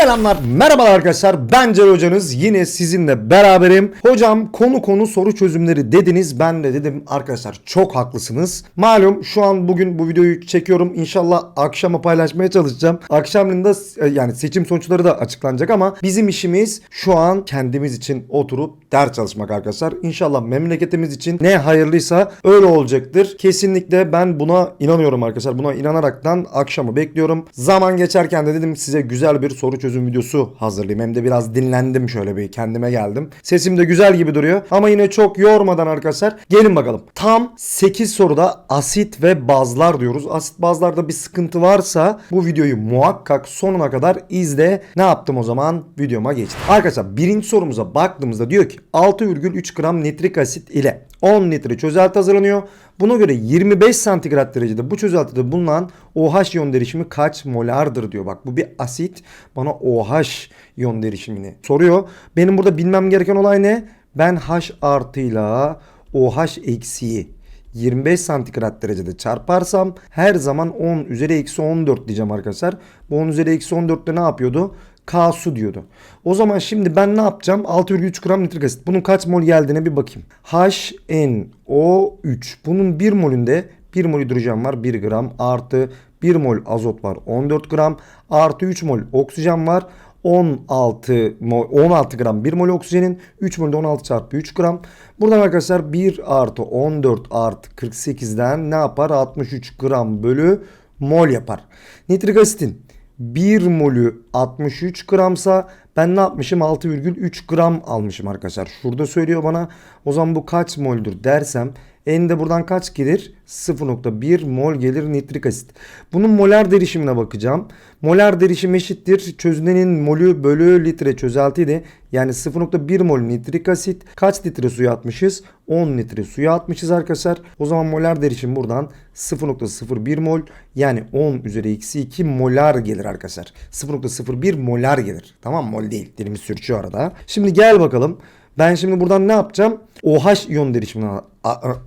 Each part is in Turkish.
Selamlar, merhabalar arkadaşlar. Ben Cem hocanız. Yine sizinle beraberim. Hocam konu konu soru çözümleri dediniz. Ben de dedim arkadaşlar çok haklısınız. Malum şu an bugün bu videoyu çekiyorum. İnşallah akşama paylaşmaya çalışacağım. Akşamleyin de e, yani seçim sonuçları da açıklanacak ama bizim işimiz şu an kendimiz için oturup ders çalışmak arkadaşlar. İnşallah memleketimiz için ne hayırlıysa öyle olacaktır. Kesinlikle ben buna inanıyorum arkadaşlar. Buna inanaraktan akşamı bekliyorum. Zaman geçerken de dedim size güzel bir soru çözüm videosu hazırlayayım. Hem de biraz dinlendim şöyle bir kendime geldim. Sesim de güzel gibi duruyor. Ama yine çok yormadan arkadaşlar gelin bakalım. Tam 8 soruda asit ve bazlar diyoruz. Asit bazlarda bir sıkıntı varsa bu videoyu muhakkak sonuna kadar izle. Ne yaptım o zaman? Videoma geçtim. Arkadaşlar birinci sorumuza baktığımızda diyor ki 6,3 gram nitrik asit ile 10 litre çözelti hazırlanıyor. Buna göre 25 santigrat derecede bu çözeltide bulunan OH iyon derişimi kaç molardır diyor. Bak bu bir asit bana OH iyon derişimini soruyor. Benim burada bilmem gereken olay ne? Ben H artıyla OH eksiği 25 santigrat derecede çarparsam her zaman 10 üzeri eksi 14 diyeceğim arkadaşlar. Bu 10 üzeri eksi 14'te ne yapıyordu? K su diyordu. O zaman şimdi ben ne yapacağım? 6,3 gram nitrik asit. Bunun kaç mol geldiğine bir bakayım. HNO3. Bunun 1 molünde 1 mol hidrojen var 1 gram artı 1 mol azot var 14 gram artı 3 mol oksijen var 16 mol, 16 gram 1 mol oksijenin 3 molde 16 çarpı 3 gram. Buradan arkadaşlar 1 artı 14 artı 48'den ne yapar? 63 gram bölü mol yapar. Nitrik asitin 1 molü 63 gramsa ben ne yapmışım 6,3 gram almışım arkadaşlar. Şurada söylüyor bana o zaman bu kaç moldür dersem en de buradan kaç gelir? 0.1 mol gelir nitrik asit. Bunun molar derişimine bakacağım. Molar derişim eşittir. Çözünenin molü bölü litre çözeltiydi. Yani 0.1 mol nitrik asit. Kaç litre suya atmışız? 10 litre suya atmışız arkadaşlar. O zaman molar derişim buradan 0.01 mol. Yani 10 üzeri eksi 2 molar gelir arkadaşlar. 0.01 molar gelir. Tamam mol değil. Dilimiz sürçüyor arada. Şimdi gel bakalım. Ben şimdi buradan ne yapacağım? OH iyon derişimini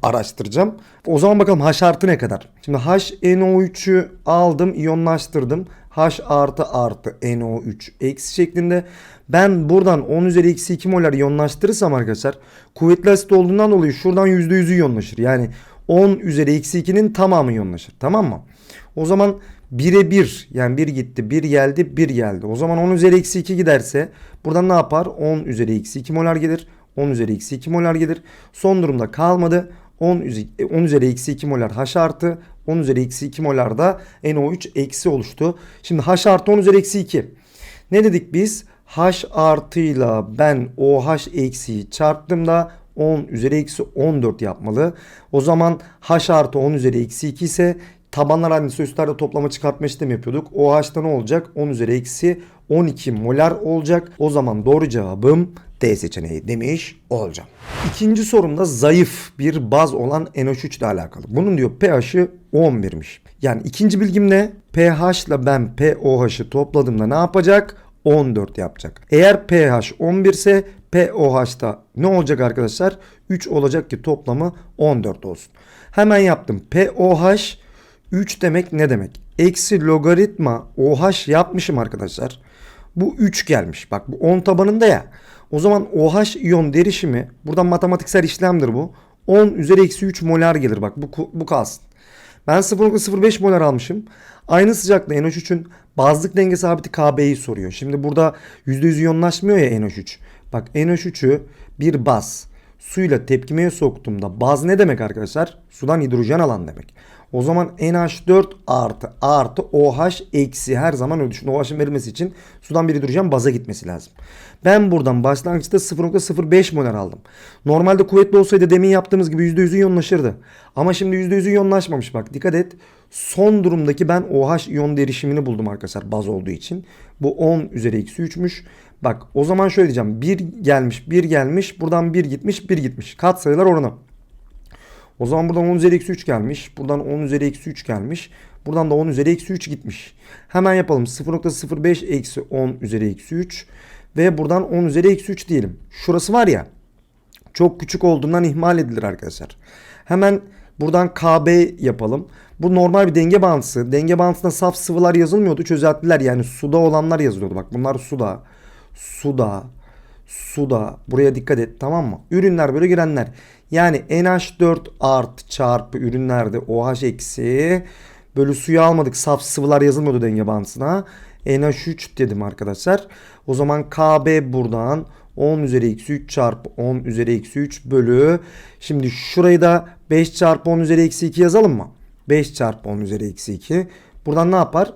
araştıracağım. O zaman bakalım H artı ne kadar? Şimdi HNO3'ü aldım, iyonlaştırdım. H artı artı NO3 eksi şeklinde. Ben buradan 10 üzeri eksi 2 molar iyonlaştırırsam arkadaşlar kuvvetli asit olduğundan dolayı şuradan %100'ü iyonlaşır. Yani 10 üzeri eksi 2'nin tamamı iyonlaşır. Tamam mı? O zaman 1'e 1 yani 1 gitti 1 geldi 1 geldi. O zaman 10 üzeri eksi 2 giderse buradan ne yapar? 10 üzeri eksi 2 molar gelir. 10 üzeri eksi 2 molar gelir. Son durumda kalmadı. 10 üzeri, 10 üzeri eksi 2 molar H artı 10 üzeri eksi 2 molar da NO3 eksi oluştu. Şimdi H artı 10 üzeri eksi 2. Ne dedik biz? H artıyla ben OH eksiği çarptığımda 10 üzeri eksi 14 yapmalı. O zaman H artı 10 üzeri eksi 2 ise tabanlar annesi üstlerde toplama çıkartma işlemi yapıyorduk. OH'da ne olacak? 10 üzeri eksi 12 molar olacak. O zaman doğru cevabım D seçeneği demiş olacağım. İkinci sorumda zayıf bir baz olan NH3 ile alakalı. Bunun diyor pH'i 11'miş. Yani ikinci bilgim ne? pH ile ben pOH'ı topladığımda ne yapacak? 14 yapacak. Eğer pH 11 ise pOH'da ne olacak arkadaşlar? 3 olacak ki toplamı 14 olsun. Hemen yaptım. pOH 3 demek ne demek? Eksi logaritma OH yapmışım arkadaşlar. Bu 3 gelmiş. Bak bu 10 tabanında ya. O zaman OH iyon derişimi buradan matematiksel işlemdir bu. 10 üzeri eksi 3 molar gelir. Bak bu, bu kalsın. Ben 0.05 molar almışım. Aynı sıcaklıkta NH3'ün bazlık denge sabiti KB'yi soruyor. Şimdi burada %100 iyonlaşmıyor ya NH3. Bak NH3'ü bir baz suyla tepkimeye soktuğumda baz ne demek arkadaşlar? Sudan hidrojen alan demek. O zaman NH4 artı artı OH eksi her zaman öyle düşün. OH'ın verilmesi için sudan bir hidrojen baza gitmesi lazım. Ben buradan başlangıçta 0.05 molar aldım. Normalde kuvvetli olsaydı demin yaptığımız gibi %100 iyonlaşırdı. Ama şimdi %100 iyonlaşmamış bak dikkat et. Son durumdaki ben OH iyon derişimini buldum arkadaşlar baz olduğu için. Bu 10 üzeri eksi 3'müş. Bak o zaman şöyle diyeceğim. 1 gelmiş 1 gelmiş buradan 1 gitmiş 1 gitmiş. Kat sayılar oranı. O zaman buradan 10 üzeri eksi 3 gelmiş. Buradan 10 üzeri eksi 3 gelmiş. Buradan da 10 üzeri eksi 3 gitmiş. Hemen yapalım. 0.05 eksi 10 üzeri eksi 3. Ve buradan 10 üzeri eksi 3 diyelim. Şurası var ya. Çok küçük olduğundan ihmal edilir arkadaşlar. Hemen Buradan KB yapalım. Bu normal bir denge bağıntısı. Denge bağıntısında saf sıvılar yazılmıyordu. Çözeltiler yani suda olanlar yazılıyordu. Bak bunlar suda. Suda. Suda. Buraya dikkat et tamam mı? Ürünler böyle girenler. Yani NH4 artı çarpı ürünlerde OH eksi bölü suyu almadık. Saf sıvılar yazılmıyordu denge bağıntısına. NH3 dedim arkadaşlar. O zaman KB buradan 10 üzeri eksi 3 çarpı 10 üzeri eksi 3 bölü. Şimdi şurayı da 5 çarpı 10 üzeri eksi 2 yazalım mı? 5 çarpı 10 üzeri eksi 2. Buradan ne yapar?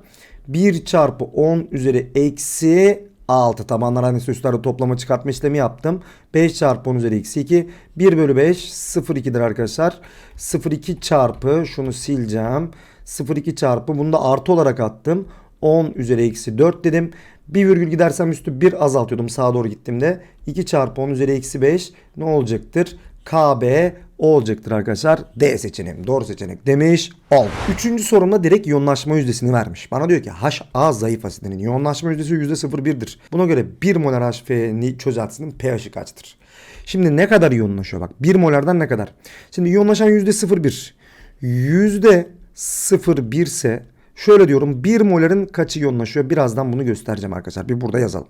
1 çarpı 10 üzeri eksi 6 tabanlar aynı üstlerde toplama çıkartma işlemi yaptım. 5 çarpı 10 üzeri eksi 2. 1 bölü 5 0,2'dir arkadaşlar. 0,2 çarpı şunu sileceğim. 0,2 çarpı bunu da artı olarak attım. 10 üzeri eksi 4 dedim. Bir virgül gidersem üstü 1 azaltıyordum sağa doğru gittiğimde. 2 çarpı 10 üzeri eksi 5 ne olacaktır? KB olacaktır arkadaşlar. D seçeneğim. Doğru seçenek demiş. Ol. Üçüncü sorumda direkt yoğunlaşma yüzdesini vermiş. Bana diyor ki HA zayıf asidinin yoğunlaşma yüzdesi %01'dir. Buna göre 1 molar HF'ni çözeltisinin pH'i kaçtır? Şimdi ne kadar yoğunlaşıyor bak. 1 molardan ne kadar? Şimdi yoğunlaşan %01. %01 ise Şöyle diyorum 1 moların kaçı iyonlaşıyor? Birazdan bunu göstereceğim arkadaşlar. Bir burada yazalım.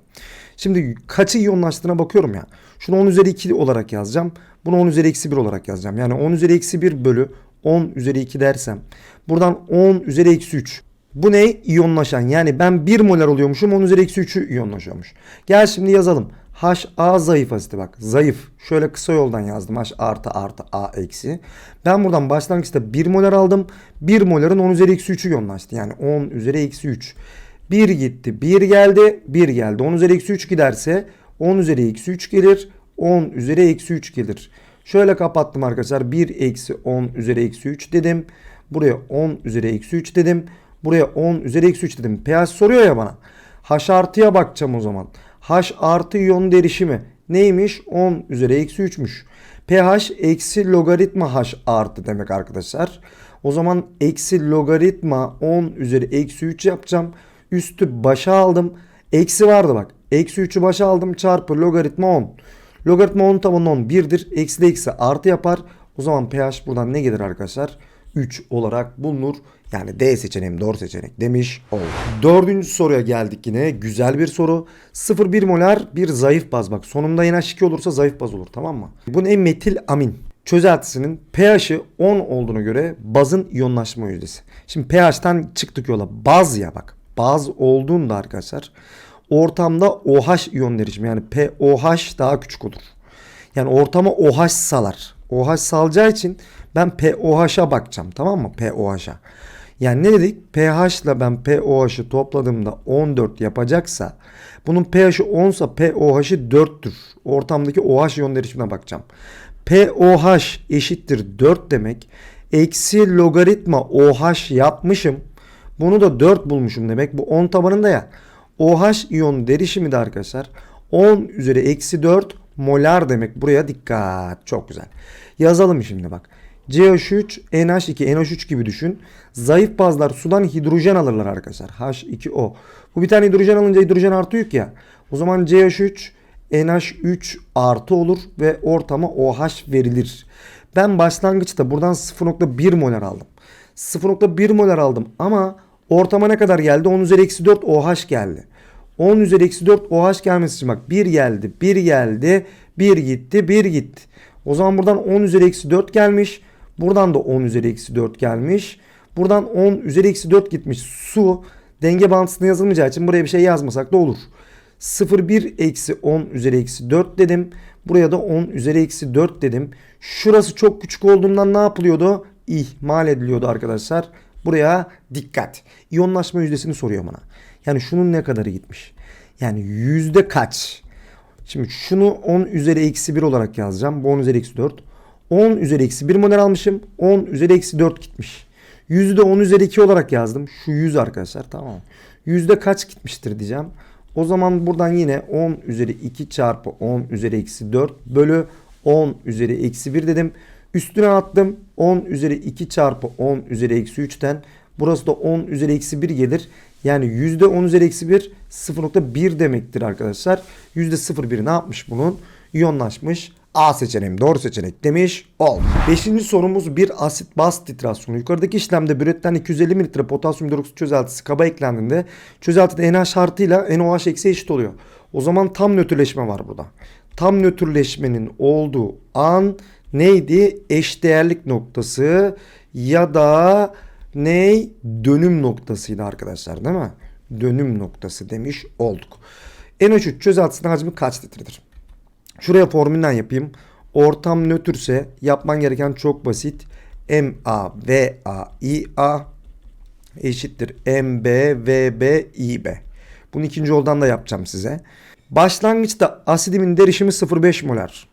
Şimdi kaçı iyonlaştığına bakıyorum ya. Şunu 10 üzeri 2 olarak yazacağım. Bunu 10 üzeri eksi 1 olarak yazacağım. Yani 10 üzeri eksi 1 bölü 10 üzeri 2 dersem. Buradan 10 üzeri eksi 3. Bu ne? İyonlaşan. Yani ben 1 molar oluyormuşum 10 üzeri eksi 3'ü iyonlaşıyormuş. Gel şimdi yazalım. HA zayıf asiti bak. Zayıf. Şöyle kısa yoldan yazdım. H artı artı A eksi. Ben buradan başlangıçta 1 molar aldım. 1 moların 10 üzeri eksi 3'ü yoğunlaştı. Yani 10 üzeri eksi 3. 1 gitti. 1 geldi. 1 geldi. 10 üzeri eksi 3 giderse 10 üzeri eksi 3 gelir. 10 üzeri eksi 3 gelir. Şöyle kapattım arkadaşlar. 1 eksi 10 üzeri eksi 3 dedim. Buraya 10 üzeri eksi 3 dedim. Buraya 10 üzeri eksi 3 dedim. pH soruyor ya bana. H artıya bakacağım o zaman. H artı iyon derişimi neymiş? 10 üzeri eksi 3'müş. pH eksi logaritma H artı demek arkadaşlar. O zaman eksi logaritma 10 üzeri eksi 3 yapacağım. Üstü başa aldım. Eksi vardı bak. Eksi 3'ü başa aldım çarpı logaritma 10. Logaritma 10 tabanı 10 1'dir. Eksi de eksi artı yapar. O zaman pH buradan ne gelir arkadaşlar? 3 olarak bulunur. Yani D seçeneğim doğru seçenek demiş oldu. Dördüncü soruya geldik yine. Güzel bir soru. 0,1 molar bir zayıf baz. Bak sonunda NH2 olursa zayıf baz olur tamam mı? Bu ne? Metil amin. Çözeltisinin pH'i 10 olduğuna göre bazın iyonlaşma yüzdesi. Şimdi pH'ten çıktık yola. Baz ya bak. Baz olduğunda arkadaşlar ortamda OH iyon derişimi yani POH daha küçük olur. Yani ortama OH salar. OH salacağı için ben POH'a bakacağım tamam mı? POH'a. Yani ne dedik? pH ile ben pOH'ı topladığımda 14 yapacaksa bunun pH'i 10 ise pOH'ı 4'tür. Ortamdaki OH iyon derişimine bakacağım. pOH eşittir 4 demek. Eksi logaritma OH yapmışım. Bunu da 4 bulmuşum demek. Bu 10 tabanında ya. OH iyon derişimi de arkadaşlar 10 üzeri eksi 4 molar demek. Buraya dikkat. Çok güzel. Yazalım şimdi bak. CH3, NH2, NH3 gibi düşün. Zayıf bazlar sudan hidrojen alırlar arkadaşlar. H2O. Bu bir tane hidrojen alınca hidrojen artı yük ya. O zaman CH3, NH3 artı olur ve ortama OH verilir. Ben başlangıçta buradan 0.1 molar aldım. 0.1 molar aldım ama ortama ne kadar geldi? 10 üzeri eksi 4 OH geldi. 10 üzeri eksi 4 OH gelmesi için bak 1 geldi, 1 geldi, 1 gitti, 1 gitti. O zaman buradan 10 üzeri eksi 4 gelmiş. Buradan da 10 üzeri eksi 4 gelmiş. Buradan 10 üzeri eksi 4 gitmiş. Su denge bağıntısına yazılmayacağı için buraya bir şey yazmasak da olur. 0,1 eksi 10 üzeri eksi 4 dedim. Buraya da 10 üzeri eksi 4 dedim. Şurası çok küçük olduğundan ne yapılıyordu? İhmal ediliyordu arkadaşlar. Buraya dikkat. İyonlaşma yüzdesini soruyor bana. Yani şunun ne kadarı gitmiş? Yani yüzde kaç? Şimdi şunu 10 üzeri eksi 1 olarak yazacağım. Bu 10 üzeri eksi 4. 10 üzeri eksi 1 model almışım. 10 üzeri eksi 4 gitmiş. Yüzde 10 üzeri 2 olarak yazdım. Şu 100 arkadaşlar tamam. Yüzde kaç gitmiştir diyeceğim. O zaman buradan yine 10 üzeri 2 çarpı 10 üzeri eksi 4 bölü 10 üzeri eksi 1 dedim. Üstüne attım. 10 üzeri 2 çarpı 10 üzeri eksi 3'ten. Burası da 10 üzeri eksi 1 gelir. Yani yüzde 10 üzeri eksi 1 0.1 demektir arkadaşlar. Yüzde 0.1 ne yapmış bunun? İyonlaşmış A seçeneğim doğru seçenek demiş ol. Beşinci sorumuz bir asit baz titrasyonu. Yukarıdaki işlemde büretilen 250 mililitre potasyum hidroksit çözeltisi kaba eklendiğinde çözeltide NH artıyla NOH eksi eşit oluyor. O zaman tam nötrleşme var burada. Tam nötrleşmenin olduğu an neydi? Eşdeğerlik noktası ya da ney? Dönüm noktasıydı arkadaşlar değil mi? Dönüm noktası demiş olduk. NH3 çözeltisinin hacmi kaç litredir? Şuraya formülden yapayım. Ortam nötrse yapman gereken çok basit. MA VA IA eşittir MB VB IB. Bunu ikinci yoldan da yapacağım size. Başlangıçta asidimin derişimi 0,5 molar.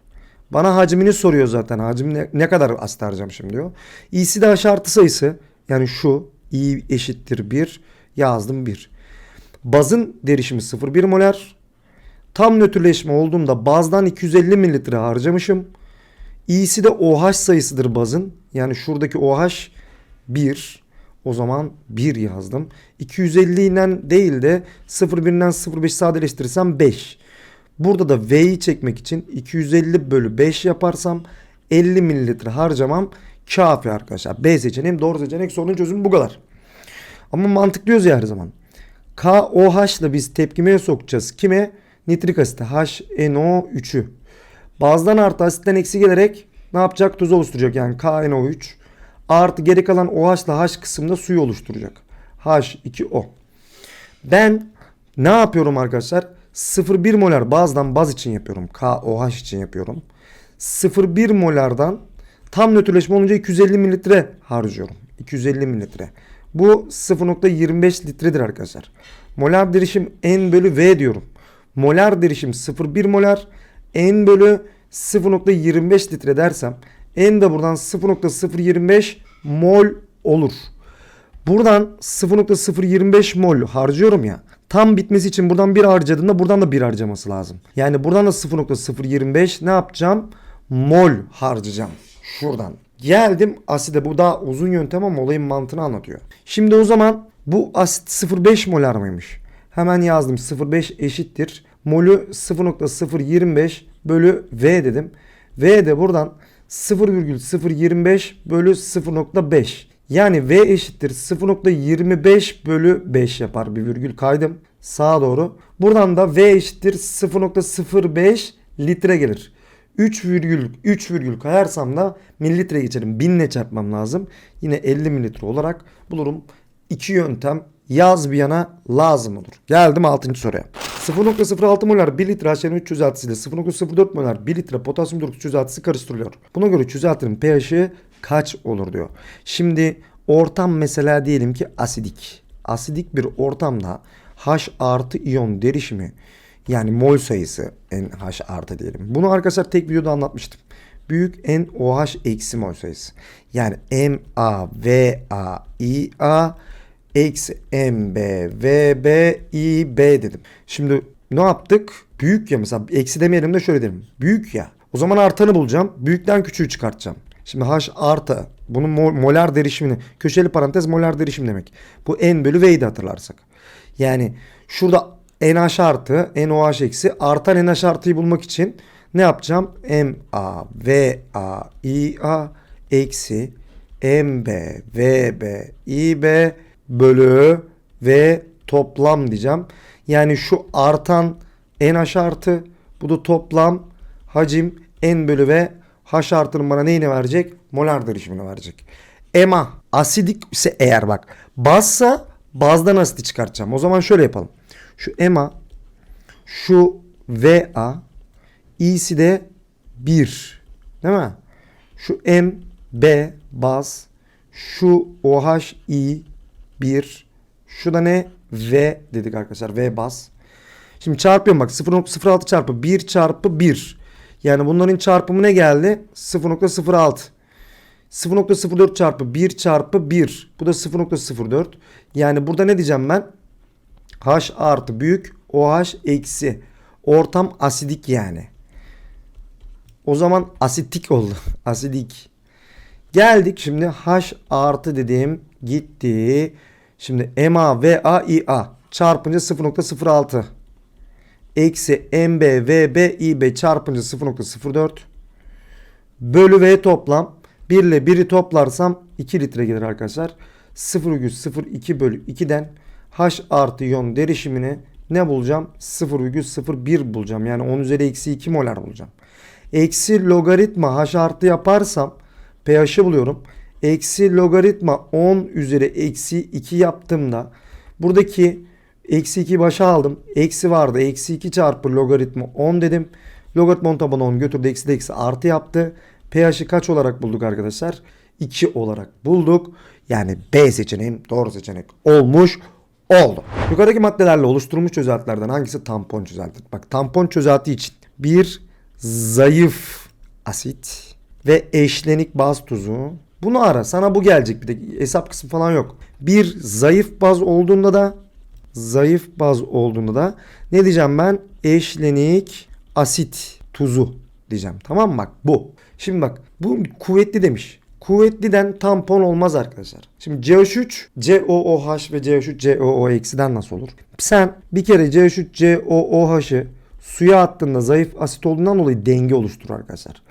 Bana hacmini soruyor zaten. Hacmi ne, ne kadar asit harcam şimdi diyor. İ'si de artı sayısı. Yani şu I eşittir 1 yazdım 1. Bazın derişimi 0,1 molar. Tam nötrleşme olduğunda bazdan 250 mililitre harcamışım. İ'si de OH sayısıdır bazın. Yani şuradaki OH 1. O zaman 1 yazdım. 250 ile değil de 0,1'den 0,5 sadeleştirirsem 5. Burada da V'yi çekmek için 250 bölü 5 yaparsam 50 mililitre harcamam kafi arkadaşlar. B seçeneğim doğru seçenek sorunun çözümü bu kadar. Ama mantıklıyoruz ya her zaman. KOH ile biz tepkimeye sokacağız. Kime? Nitrik asite HNO3'ü. Bazdan artı asitten eksi gelerek ne yapacak? Tuz oluşturacak yani KNO3. Artı geri kalan OH ile H kısımda suyu oluşturacak. H2O. Ben ne yapıyorum arkadaşlar? 0,1 molar bazdan baz için yapıyorum. KOH için yapıyorum. 0,1 molardan tam nötrleşme olunca 250 mililitre harcıyorum. 250 mililitre. Bu 0.25 litredir arkadaşlar. Molar derişim N bölü V diyorum. Molar derişim 0,1 molar. N bölü 0.25 litre dersem N de buradan 0.025 mol olur. Buradan 0.025 mol harcıyorum ya. Tam bitmesi için buradan bir harcadığında buradan da bir harcaması lazım. Yani buradan da 0.025 ne yapacağım? Mol harcayacağım. Şuradan. Geldim aside bu daha uzun yöntem ama olayın mantığını anlatıyor. Şimdi o zaman bu asit 0.5 molar mıymış? Hemen yazdım 0.5 eşittir. Molü 0.025 bölü V dedim. V de buradan 0,025 bölü 0.5. Yani V eşittir 0.25 bölü 5 yapar bir virgül kaydım sağa doğru. Buradan da V eşittir 0.05 litre gelir. 3 virgül 3 virgül kayarsam da mililitre geçerim. 1000 ile çarpmam lazım. Yine 50 mililitre olarak bulurum. İki yöntem yaz bir yana lazım olur. Geldim 6. soruya. 0.06 molar 1 litre HN3 çözeltisi ile 0.04 molar 1 litre potasyum hidroksit çözeltisi karıştırılıyor. Buna göre çözeltinin pH'i kaç olur diyor. Şimdi ortam mesela diyelim ki asidik. Asidik bir ortamda H artı iyon derişimi yani mol sayısı NH artı diyelim. Bunu arkadaşlar tek videoda anlatmıştım. Büyük NOH eksi mol sayısı. Yani MaVaIa eksi MbVbIb dedim. Şimdi ne yaptık? Büyük ya mesela eksi demeyelim de şöyle dedim. Büyük ya. O zaman artanı bulacağım. Büyükten küçüğü çıkartacağım. Şimdi H artı bunun molar derişimini köşeli parantez molar derişim demek. Bu N bölü V'yi hatırlarsak. Yani şurada NH artı NOH eksi artan NH artıyı bulmak için ne yapacağım? MA VA IA eksi MB VB IB bölü V toplam diyeceğim. Yani şu artan NH artı bu da toplam hacim N bölü V H artının bana neyini verecek? Molar derişimini verecek. EMA asidik ise eğer bak bazsa bazdan asiti çıkartacağım. O zaman şöyle yapalım. Şu EMA şu VA i'si de 1 değil mi? Şu M B baz şu OH I 1 şu ne? V dedik arkadaşlar. V baz. Şimdi çarpıyorum bak 0.06 çarpı 1 çarpı 1. Yani bunların çarpımı ne geldi? 0.06. 0.04 çarpı 1 çarpı 1. Bu da 0.04. Yani burada ne diyeceğim ben? H artı büyük OH eksi. Ortam asidik yani. O zaman asitik oldu. Asidik. Geldik şimdi H artı dediğim gitti. Şimdi MA ve AIA çarpınca 0.06 eksi MB VB IB çarpınca 0.04 bölü V toplam 1 ile 1'i toplarsam 2 litre gelir arkadaşlar. 0,02 bölü 2'den H artı iyon derişimini ne bulacağım? 0,01 bulacağım. Yani 10 üzeri eksi 2 molar bulacağım. Eksi logaritma H artı yaparsam pH'ı buluyorum. Eksi logaritma 10 üzeri eksi 2 yaptığımda buradaki eksi 2 başa aldım. Eksi vardı. Eksi 2 çarpı logaritma 10 dedim. Logaritma 10 tabanı 10 götürdü. Eksi de eksi artı yaptı. pH'i kaç olarak bulduk arkadaşlar? 2 olarak bulduk. Yani B seçeneğim doğru seçenek olmuş oldu. Yukarıdaki maddelerle oluşturulmuş çözeltilerden hangisi tampon çözeltidir? Bak tampon çözelti için bir zayıf asit ve eşlenik baz tuzu. Bunu ara. Sana bu gelecek bir de hesap kısmı falan yok. Bir zayıf baz olduğunda da zayıf baz olduğunda da ne diyeceğim ben? Eşlenik asit tuzu diyeceğim. Tamam mı? Bak bu. Şimdi bak bu kuvvetli demiş. Kuvvetliden tampon olmaz arkadaşlar. Şimdi CH3, COOH ve CH3, COO eksiden nasıl olur? Sen bir kere CH3, COOH'ı suya attığında zayıf asit olduğundan dolayı denge oluşturur arkadaşlar.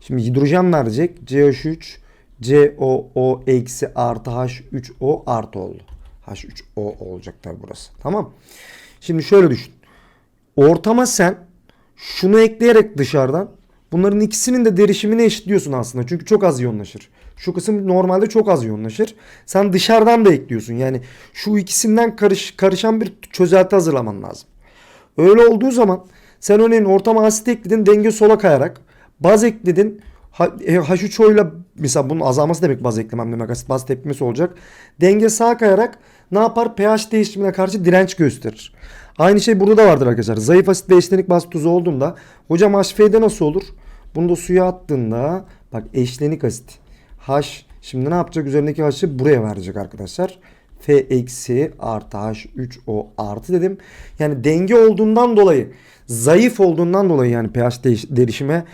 Şimdi hidrojen verecek. CH3, COO eksi artı H3O artı oldu. H3O olacak tabi burası. Tamam. Şimdi şöyle düşün. Ortama sen şunu ekleyerek dışarıdan bunların ikisinin de derişimini eşitliyorsun aslında. Çünkü çok az iyonlaşır. Şu kısım normalde çok az iyonlaşır. Sen dışarıdan da ekliyorsun. Yani şu ikisinden karış, karışan bir çözelti hazırlaman lazım. Öyle olduğu zaman sen örneğin ortama asit ekledin denge sola kayarak. Baz ekledin H3O ile mesela bunun azalması demek baz eklemem demek asit baz tepkimesi olacak. Denge sağa kayarak ne yapar? pH değişimine karşı direnç gösterir. Aynı şey burada da vardır arkadaşlar. Zayıf asit ve eşlenik baz tuzu olduğunda hocam HF'de nasıl olur? Bunu da suya attığında bak eşlenik asit H şimdi ne yapacak? Üzerindeki H'ı buraya verecek arkadaşlar. F eksi artı H3O artı dedim. Yani denge olduğundan dolayı zayıf olduğundan dolayı yani pH değişime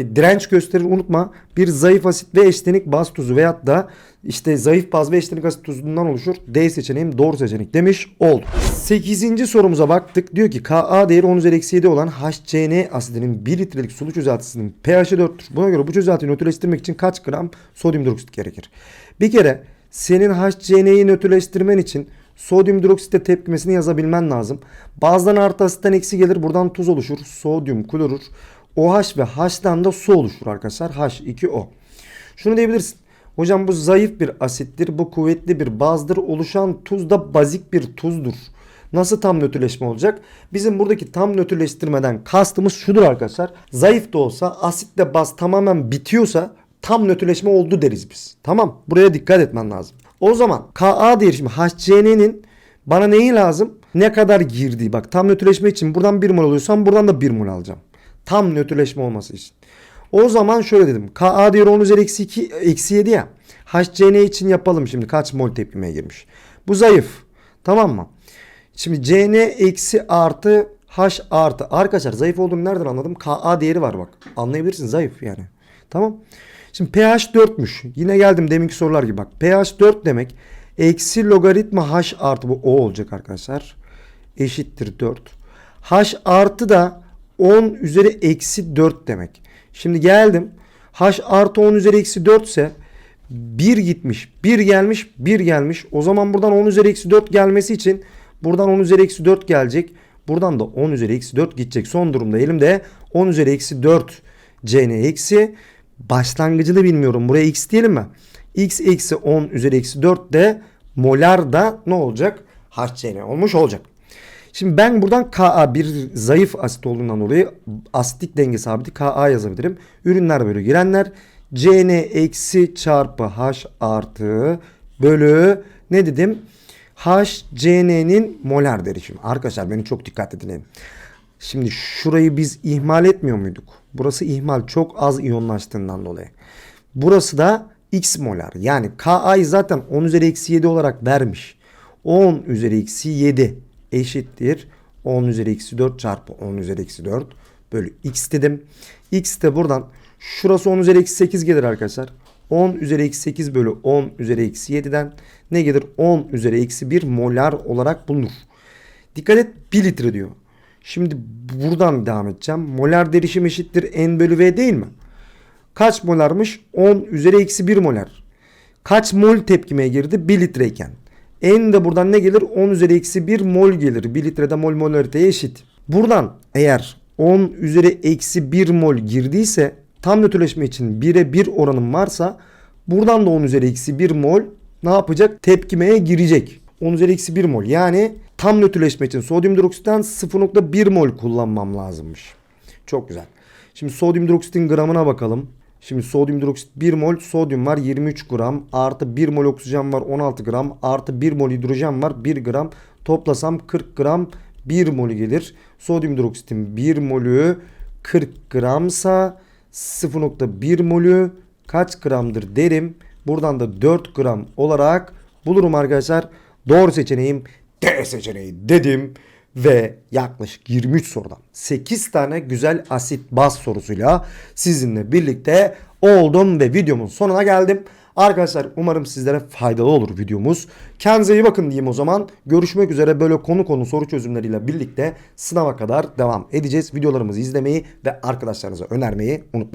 e, direnç gösterir unutma. Bir zayıf asit ve eşlenik baz tuzu veyahut da işte zayıf baz ve eşlenik asit tuzundan oluşur. D seçeneğim doğru seçenek demiş oldu. 8. sorumuza baktık. Diyor ki Ka değeri 10 üzeri eksi 7 olan HCN asidinin 1 litrelik sulu çözeltisinin pH'i 4'tür. Buna göre bu çözeltiyi nötrleştirmek için kaç gram sodyum hidroksit gerekir? Bir kere senin HCN'yi nötrleştirmen için sodyum hidroksitle tepkimesini yazabilmen lazım. Bazıdan artı asitten eksi gelir. Buradan tuz oluşur. Sodyum klorür. OH ve H'dan da su oluşur arkadaşlar. H2O. Şunu diyebilirsin. Hocam bu zayıf bir asittir. Bu kuvvetli bir bazdır. Oluşan tuz da bazik bir tuzdur. Nasıl tam nötrleşme olacak? Bizim buradaki tam nötrleştirmeden kastımız şudur arkadaşlar. Zayıf da olsa asitle baz tamamen bitiyorsa tam nötrleşme oldu deriz biz. Tamam. Buraya dikkat etmen lazım. O zaman Ka değeri şimdi HCN'nin bana neyi lazım? Ne kadar girdiği. Bak tam nötrleşme için buradan 1 mol alıyorsam buradan da 1 mol alacağım. Tam nötrleşme olması için. O zaman şöyle dedim. Ka değeri 10 üzeri eksi, 2, eksi 7 ya. HCN için yapalım şimdi kaç mol tepkimeye girmiş. Bu zayıf. Tamam mı? Şimdi CN eksi artı H artı. Arkadaşlar zayıf olduğunu nereden anladım? Ka değeri var bak. Anlayabilirsin zayıf yani. Tamam. Şimdi pH 4'müş. Yine geldim deminki sorular gibi bak. pH 4 demek. Eksi logaritma H artı bu O olacak arkadaşlar. Eşittir 4. H artı da 10 üzeri eksi 4 demek. Şimdi geldim. H artı 10 üzeri eksi 4 ise 1 gitmiş. 1 gelmiş. 1 gelmiş. O zaman buradan 10 üzeri eksi 4 gelmesi için buradan 10 üzeri eksi 4 gelecek. Buradan da 10 üzeri eksi 4 gidecek. Son durumda elimde 10 üzeri eksi 4 cn eksi başlangıcı da bilmiyorum. Buraya x diyelim mi? x eksi 10 üzeri eksi 4 de molar da ne olacak? HCN olmuş olacak. Şimdi ben buradan Ka bir zayıf asit olduğundan dolayı asitlik denge sabiti Ka yazabilirim. Ürünler bölü girenler Cn eksi çarpı H artı bölü ne dedim? H Cn'nin molar derişimi. Arkadaşlar beni çok dikkatli dinleyin. Şimdi şurayı biz ihmal etmiyor muyduk? Burası ihmal çok az iyonlaştığından dolayı. Burası da x molar. Yani Ka'yı zaten 10 üzeri eksi 7 olarak vermiş. 10 üzeri eksi 7 eşittir 10 üzeri eksi 4 çarpı 10 üzeri eksi 4 bölü x dedim. x de buradan şurası 10 üzeri eksi 8 gelir arkadaşlar. 10 üzeri eksi 8 bölü 10 üzeri eksi 7'den ne gelir? 10 üzeri eksi 1 molar olarak bulunur. Dikkat et 1 litre diyor. Şimdi buradan devam edeceğim. Molar derişim eşittir N bölü V değil mi? kaç molarmış? 10 üzeri eksi 1 molar. Kaç mol tepkimeye girdi? 1 litreyken. En de buradan ne gelir? 10 üzeri eksi 1 mol gelir. 1 litrede mol molariteye eşit. Buradan eğer 10 üzeri eksi 1 mol girdiyse tam nötrleşme için 1'e 1 oranım varsa buradan da 10 üzeri eksi 1 mol ne yapacak? Tepkimeye girecek. 10 üzeri eksi 1 mol. Yani tam nötrleşme için sodyum hidroksitten 0.1 mol kullanmam lazımmış. Çok güzel. Şimdi sodyum hidroksitin gramına bakalım. Şimdi sodyum hidroksit 1 mol sodyum var 23 gram artı 1 mol oksijen var 16 gram artı 1 mol hidrojen var 1 gram toplasam 40 gram 1 molü gelir. Sodyum hidroksitin 1 molü 40 gramsa 0.1 molü kaç gramdır derim. Buradan da 4 gram olarak bulurum arkadaşlar. Doğru seçeneğim D seçeneği dedim. Ve yaklaşık 23 sorudan 8 tane güzel asit baz sorusuyla sizinle birlikte oldum ve videomun sonuna geldim. Arkadaşlar umarım sizlere faydalı olur videomuz. Kendinize iyi bakın diyeyim o zaman. Görüşmek üzere böyle konu konu soru çözümleriyle birlikte sınava kadar devam edeceğiz. Videolarımızı izlemeyi ve arkadaşlarınıza önermeyi unutmayın.